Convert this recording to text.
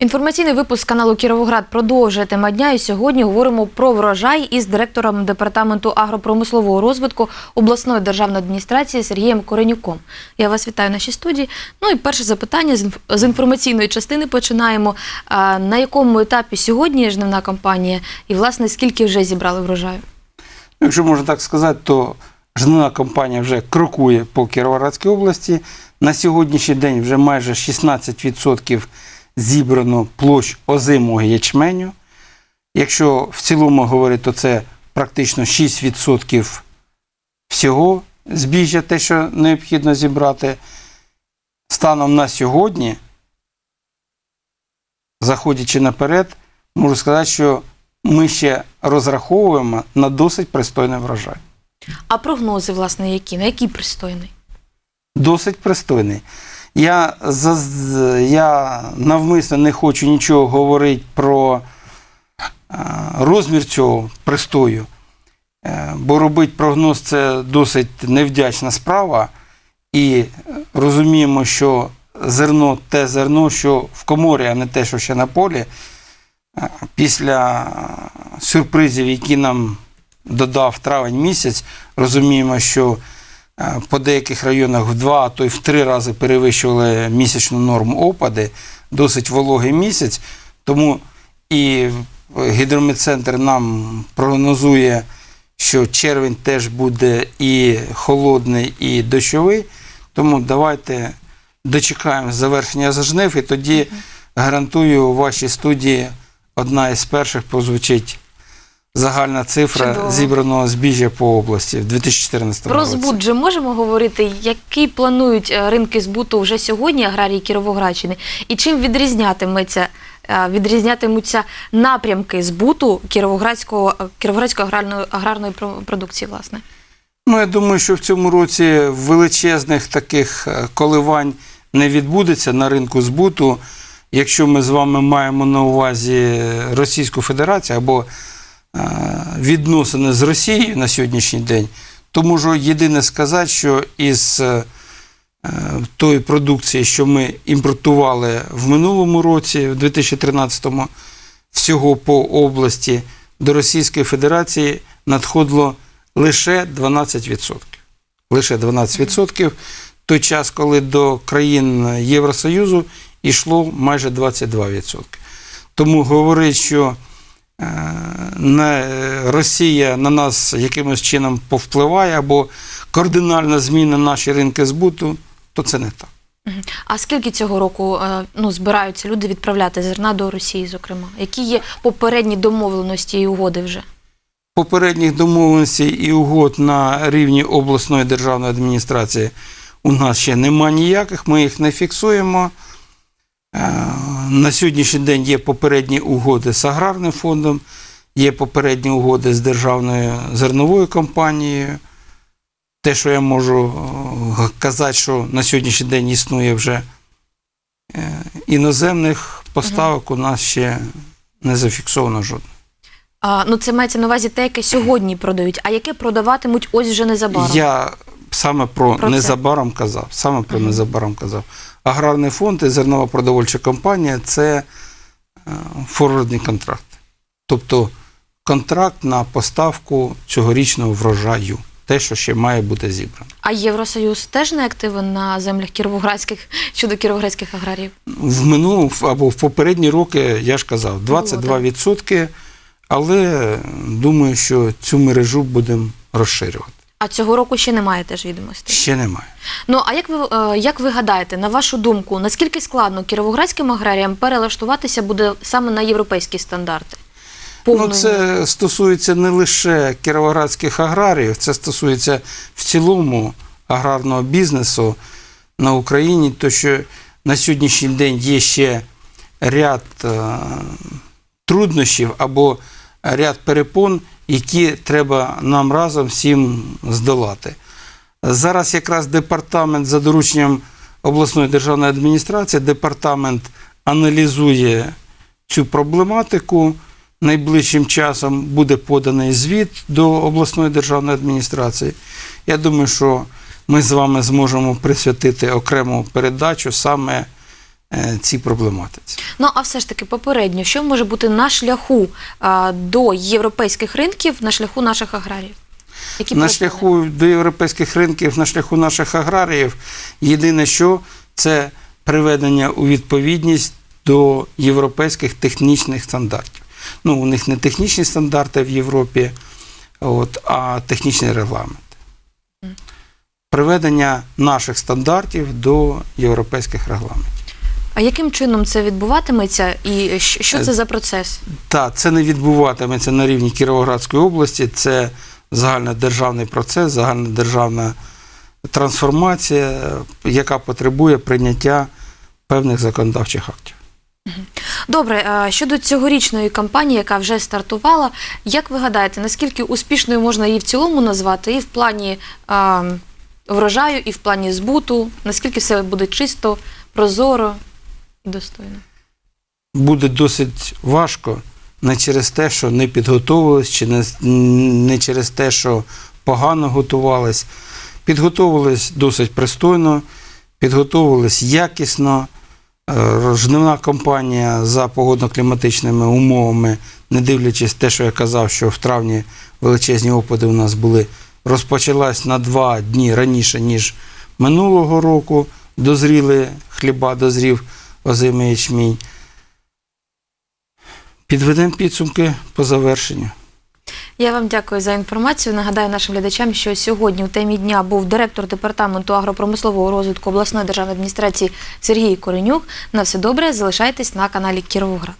Інформаційний випуск каналу Кіровоград продовжує тема дня. І сьогодні говоримо про врожай із директором департаменту агропромислового розвитку обласної державної адміністрації Сергієм Коренюком. Я вас вітаю в нашій студії. Ну і перше запитання з інформаційної частини починаємо. На якому етапі сьогодні жнивна кампанія, і власне скільки вже зібрали врожаю? Якщо можна так сказати, то жнивна кампанія вже крокує по Кіровоградській області. На сьогоднішній день вже майже 16% зібрано площ озимого ячменю. Якщо в цілому говорити, то це практично 6% всього збіжжя, те, що необхідно зібрати. Станом на сьогодні, заходячи наперед, можу сказати, що ми ще розраховуємо на досить пристойний врожай. А прогнози, власне, які? На який пристойний? Досить пристойний. Я, я навмисно не хочу нічого говорити про е, розмір цього пристою, е, бо робити прогноз це досить невдячна справа. І розуміємо, що зерно те зерно, що в коморі, а не те, що ще на полі. Е, Після сюрпризів, які нам додав травень місяць, розуміємо, що по деяких районах в два, а то й в три рази перевищували місячну норму опади, досить вологий місяць. Тому і гідрометцентр нам прогнозує, що червень теж буде і холодний, і дощовий. Тому давайте дочекаємо завершення зажнив, і тоді гарантую у вашій студії одна із перших прозвучить загальна цифра Чудово. зібраного збіжжя по області в 2014 Про році. збут же можемо говорити, які планують е, ринки збуту вже сьогодні аграрії Кіровоградщини, і чим відрізнятиметься е, відрізнятимуться напрямки збуту Кіровоградського е, Кіровоградської аграрної аграрної про- продукції, власне. Ну, я думаю, що в цьому році величезних таких е, коливань не відбудеться на ринку збуту. Якщо ми з вами маємо на увазі Російську Федерацію або відносини з Росією на сьогоднішній день, то можу єдине сказати, що із е, е, тої продукції, що ми імпортували в минулому році, в 2013-му, всього по області до Російської Федерації надходило лише 12%. Лише 12%. Той час, коли до країн Євросоюзу йшло майже 22%. Тому говорить, що е, Росія на нас якимось чином повпливає або кардинально зміни наші ринки збуту, то це не так. А скільки цього року е, ну, збираються люди відправляти зерна до Росії, зокрема? Які є попередні домовленості і угоди вже? Попередніх домовленостей і угод на рівні обласної державної адміністрації у нас ще нема ніяких, ми їх не фіксуємо. На сьогоднішній день є попередні угоди з аграрним фондом, є попередні угоди з державною зерновою компанією. Те, що я можу е, казати, що на сьогоднішній день існує вже е, іноземних поставок, у нас ще не зафіксовано жодного. А, ну, це мається на увазі те, яке сьогодні продають, а яке продаватимуть ось вже незабаром. Я саме про, Про незабаром казав. Саме про незабаром казав. Аграрний фонд і зернова продовольча компанія це е, форвардні контракти. Тобто контракт на поставку цьогорічного врожаю. Те, що ще має бути зібрано. А Євросоюз теж не активен на землях кіровоградських щодо кіровоградських аграріїв? В минулому або в попередні роки, я ж казав, 22%, але думаю, що цю мережу будемо розширювати. А цього року ще немає теж відомостей. Ще немає. Ну а як ви е, як ви гадаєте, на вашу думку, наскільки складно кіровоградським аграріям перелаштуватися буде саме на європейські стандарти? Ну, це стосується не лише кіровоградських аграріїв, це стосується в цілому аграрного бізнесу на Україні, то що на сьогоднішній день є ще ряд е, труднощів або ряд перепон, які треба нам разом всім здолати. Зараз якраз департамент за дорученням обласної державної адміністрації, департамент аналізує цю проблематику. Найближчим часом буде поданий звіт до обласної державної адміністрації. Я думаю, що ми з вами зможемо присвятити окрему передачу саме цій проблематиці. Ну а все ж таки попередньо, що може бути на шляху а, до європейських ринків, на шляху наших аграріїв? Які на шляху до європейських ринків, на шляху наших аграріїв, єдине, що це приведення у відповідність до європейських технічних стандартів. Ну, у них не технічні стандарти в Європі, от, а технічний регламент. Приведення наших стандартів до європейських регламентів. А яким чином це відбуватиметься, і що Е, це за процес? Так, це не відбуватиметься на рівні Кіровоградської області, це загальнодержавний процес, загальнодержавна трансформація, яка потребує прийняття певних законодавчих актів. Добре, щодо цьогорічної кампанії, яка вже стартувала, як ви гадаєте, наскільки успішною можна її в цілому назвати, і в плані а, врожаю, і в плані збуту, наскільки все буде чисто, прозоро достойно? Буде досить важко не через те, що не підготовились, чи не, не через те, що погано готувались. Підготовились досить пристойно, підготовились якісно. Е, Жнивна кампанія за погодно-кліматичними умовами, не дивлячись те, що я казав, що в травні величезні опади у нас були, розпочалась на два дні раніше, ніж минулого року. Дозріли хліба, дозрів озимий ячмінь. Підведемо підсумки по завершенню. Я вам дякую за інформацію. Нагадаю нашим глядачам, що сьогодні в темі дня був директор департаменту агропромислового розвитку обласної державної адміністрації Сергій Коренюк. На все добре, залишайтесь на каналі Кіровоград.